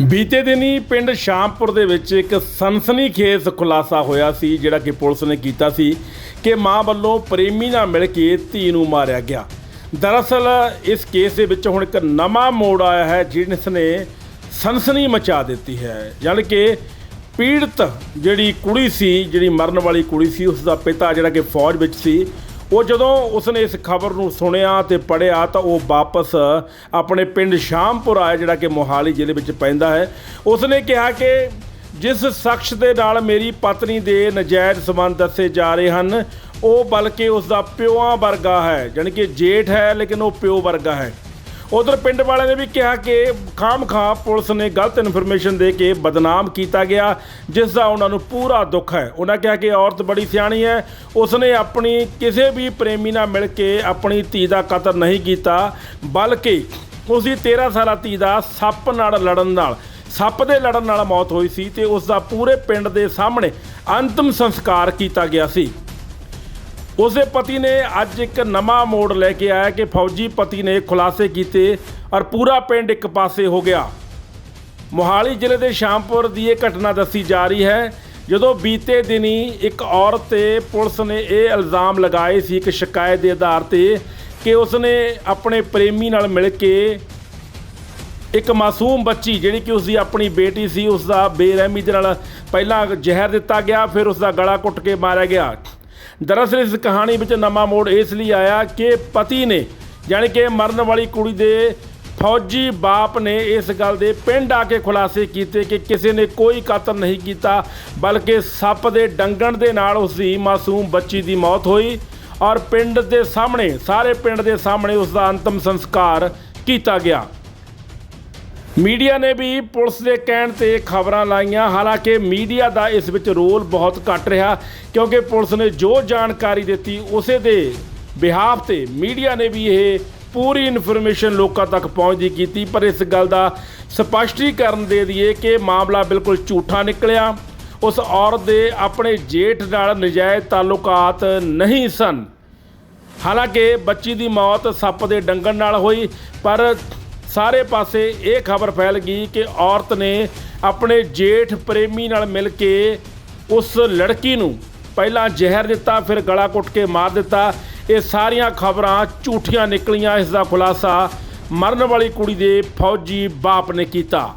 ਬੀਤੇ ਦਿਨੀ ਪਿੰਡ ਸ਼ਾਮਪੁਰ ਦੇ ਵਿੱਚ ਇੱਕ ਸਨਸਨੀਖੇਜ਼ ਖੁਲਾਸਾ ਹੋਇਆ ਸੀ, ਜਿਹੜਾ ਕਿ ਪੁਲਿਸ ਨੇ ਕੀਤਾ ਸੀ ਕਿ ਮਾਂ ਵੱਲੋਂ ਪ੍ਰੇਮੀ ਨਾਲ ਮਿਲ ਕੇ ਧੀ ਨੂੰ ਮਾਰਿਆ ਗਿਆ। ਦਰਅਸਲ, ਇਸ ਕੇਸ ਦੇ ਵਿੱਚ ਹੁਣ ਇੱਕ ਨਵਾਂ ਮੋੜ ਆਇਆ ਹੈ, ਜਿਸ ਨੇ ਸਨਸਨੀ ਮਚਾ ਦਿੱਤੀ ਹੈ। ਯਾਨੀ ਕਿ ਪੀੜਤ ਜਿਹੜੀ ਕੁੜੀ ਸੀ, ਜਿਹੜੀ ਮਰਨ ਵਾਲੀ ਕੁੜੀ ਸੀ, ਉਸ ਦਾ ਪਿਤਾ ਜਿਹੜਾ ਕਿ ਫੌਜ ਵਿੱਚ ਸੀ ਉਹ ਜਦੋਂ ਉਸਨੇ ਇਸ ਖਬਰ ਨੂੰ ਸੁਣਿਆ ਤੇ ਪੜਿਆ ਤਾਂ ਉਹ ਵਾਪਸ ਆਪਣੇ ਪਿੰਡ ਸ਼ਾਮਪੁਰ ਆਇਆ, ਜਿਹੜਾ ਕਿ ਮੋਹਾਲੀ ਜ਼ਿਲ੍ਹੇ ਵਿੱਚ ਪੈਂਦਾ ਹੈ। ਉਸਨੇ ਕਿਹਾ ਕਿ ਜਿਸ ਸ਼ਖਸ ਦੇ ਨਾਲ ਮੇਰੀ ਪਤਨੀ ਦੇ ਨਜਾਇਜ਼ ਸੰਬੰਧ ਦੱਸੇ ਜਾ ਰਹੇ ਹਨ, ਉਹ ਬਲਕਿ ਉਸ ਦਾ ਪਿਓਆਂ ਵਰਗਾ ਹੈ, ਜਾਣੀ ਕਿ ਜੇਠ ਹੈ, ਲੇਕਿਨ ਉਹ ਪਿਓ ਵਰਗਾ ਹੈ। ਉਧਰ ਪਿੰਡ ਵਾਲਿਆਂ ਨੇ ਵੀ ਕਿਹਾ ਕਿ ਖਾਮ-ਖਾਂ ਪੁਲਿਸ ਨੇ ਗਲਤ ਇਨਫੋਰਮੇਸ਼ਨ ਦੇ ਕੇ ਬਦਨਾਮ ਕੀਤਾ ਗਿਆ, ਜਿਸ ਦਾ ਉਹਨਾਂ ਨੂੰ ਪੂਰਾ ਦੁੱਖ ਹੈ। ਉਹਨਾਂ ਕਿਹਾ ਕਿ ਔਰਤ ਬੜੀ ਸਿਆਣੀ ਹੈ। ਉਸਨੇ ਆਪਣੀ ਕਿਸੇ ਵੀ ਪ੍ਰੇਮੀ ਨਾਲ ਮਿਲ ਕੇ ਆਪਣੀ ਧੀ ਦਾ ਕਤਲ ਨਹੀਂ ਕੀਤਾ, ਬਲਕਿ ਉਸ ਦੀ 13 ਸਾਲਾ ਧੀ ਦਾ ਸੱਪ ਨਾਲ ਲੜਨ ਨਾਲ, ਸੱਪ ਦੇ ਲੜਨ ਨਾਲ ਮੌਤ ਹੋਈ ਸੀ ਤੇ ਉਸ ਦਾ ਪੂਰੇ ਪਿੰਡ ਦੇ ਸਾਹਮਣੇ ਅੰਤਮ ਸੰਸਕਾਰ ਕੀਤਾ ਗਿਆ ਸੀ। ਉਸ ਦੇ ਪਤੀ ਨੇ ਅੱਜ ਇੱਕ ਨਵਾਂ ਮੋੜ ਲੈ ਕੇ ਆਇਆ ਕਿ ਫੌਜੀ ਪਤੀ ਨੇ ਖੁਲਾਸੇ ਕੀਤੇ ਔਰ ਪੂਰਾ ਪਿੰਡ ਇੱਕ ਪਾਸੇ ਹੋ ਗਿਆ। ਮੋਹਾਲੀ ਜ਼ਿਲ੍ਹੇ ਦੇ ਸ਼ਾਮਪੁਰ ਦੀ ਇਹ ਘਟਨਾ ਦੱਸੀ ਜਾ ਰਹੀ ਹੈ, ਜਦੋਂ ਬੀਤੇ ਦਿਨੀ ਇੱਕ ਔਰਤ ਤੇ ਪੁਲਿਸ ਨੇ ਇਹ ਇਲਜ਼ਾਮ ਲਗਾਏ ਸੀ ਇੱਕ ਸ਼ਿਕਾਇਤ ਦੇ ਆਧਾਰ ਤੇ ਕਿ ਉਸਨੇ ਆਪਣੇ ਪ੍ਰੇਮੀ ਨਾਲ ਮਿਲ ਕੇ ਇੱਕ ਮਾਸੂਮ ਬੱਚੀ ਜਿਹੜੀ ਕਿ ਉਸ ਦੀ ਆਪਣੀ ਬੇਟੀ ਸੀ ਉਸ ਦਾ ਬੇਰਹਿਮੀ ਦੇ ਨਾਲ ਪਹਿਲਾਂ ਜ਼ਹਿਰ ਦਿੱਤਾ ਗਿਆ, ਫਿਰ ਉਸ ਦਾ ਗਲਾ ਕੁੱਟ ਕੇ ਮਾਰਿਆ ਗਿਆ। ਦਰਅਸਲ ਇਸ ਕਹਾਣੀ ਵਿੱਚ ਨਵਾਂ ਮੋੜ ਇਸ ਲਈ ਆਇਆ ਕਿ ਪਤੀ ਨੇ, ਯਾਨੀ ਕਿ ਮਰਨ ਵਾਲੀ ਕੁੜੀ ਦੇ ਫੌਜੀ ਬਾਪ ਨੇ ਇਸ ਗੱਲ ਦੇ ਪਿੰਡ ਆ ਕੇ ਖੁਲਾਸੇ ਕੀਤੇ ਕਿ ਕਿਸੇ ਨੇ ਕੋਈ ਕਤਲ ਨਹੀਂ ਕੀਤਾ, ਬਲਕਿ ਸੱਪ ਦੇ ਡੰਗਣ ਦੇ ਨਾਲ ਉਸ ਦੀ ਮਾਸੂਮ ਬੱਚੀ ਦੀ ਮੌਤ ਹੋਈ ਔਰ ਪਿੰਡ ਦੇ ਸਾਹਮਣੇ, ਸਾਰੇ ਪਿੰਡ ਦੇ ਸਾਹਮਣੇ ਉਸ ਦਾ ਅੰਤਮ ਸੰਸਕਾਰ ਕੀਤਾ ਗਿਆ। ਮੀਡੀਆ ਨੇ ਵੀ ਪੁਲਿਸ ਦੇ ਕਹਿਣ ਤੇ ਖਬਰਾਂ ਲਾਈਆਂ। ਹਾਲਾਂਕਿ ਮੀਡੀਆ ਦਾ ਇਸ ਵਿੱਚ ਰੋਲ ਬਹੁਤ ਘੱਟ ਰਿਹਾ, ਕਿਉਂਕਿ ਪੁਲਿਸ ਨੇ ਜੋ ਜਾਣਕਾਰੀ ਦਿੱਤੀ, ਉਸੇ ਦੇ ਬਿਹਾਫ ਤੇ ਮੀਡੀਆ ਨੇ ਵੀ ਇਹ ਪੂਰੀ ਇਨਫੋਰਮੇਸ਼ਨ ਲੋਕਾਂ ਤੱਕ ਪਹੁੰਚਦੀ ਕੀਤੀ। ਪਰ ਇਸ ਗੱਲ ਦਾ ਸਪਸ਼ਟੀਕਰਨ ਦੇ ਦਈਏ ਕਿ ਮਾਮਲਾ ਬਿਲਕੁਲ ਝੂਠਾ ਨਿਕਲਿਆ। ਉਸ ਔਰਤ ਦੇ ਆਪਣੇ ਜੇਠ ਨਾਲ ਨਜਾਇਜ਼ ਤਾਲੁਕਾਤ ਨਹੀਂ ਸਨ। ਹਾਲਾਂਕਿ ਬੱਚੀ ਦੀ ਮੌਤ ਸੱਪ ਦੇ ਡੰਗਣ ਨਾਲ ਹੋਈ, ਪਰ ਸਾਰੇ ਪਾਸੇ ਇਹ ਖਬਰ ਫੈਲ ਗਈ ਕਿ ਔਰਤ ਨੇ ਆਪਣੇ ਜੇਠ ਪ੍ਰੇਮੀ ਨਾਲ ਮਿਲ ਕੇ ਉਸ ਲੜਕੀ ਨੂੰ ਪਹਿਲਾਂ ਜ਼ਹਿਰ ਦਿੱਤਾ, ਫਿਰ ਗਲਾ ਕੁੱਟ ਕੇ ਮਾਰ ਦਿੱਤਾ। ਇਹ ਸਾਰੀਆਂ ਖਬਰਾਂ ਝੂਠੀਆਂ ਨਿਕਲੀਆਂ, ਇਸ ਦਾ ਖੁਲਾਸਾ ਮਰਨ ਵਾਲੀ ਕੁੜੀ ਦੇ ਫੌਜੀ ਬਾਪ ਨੇ ਕੀਤਾ।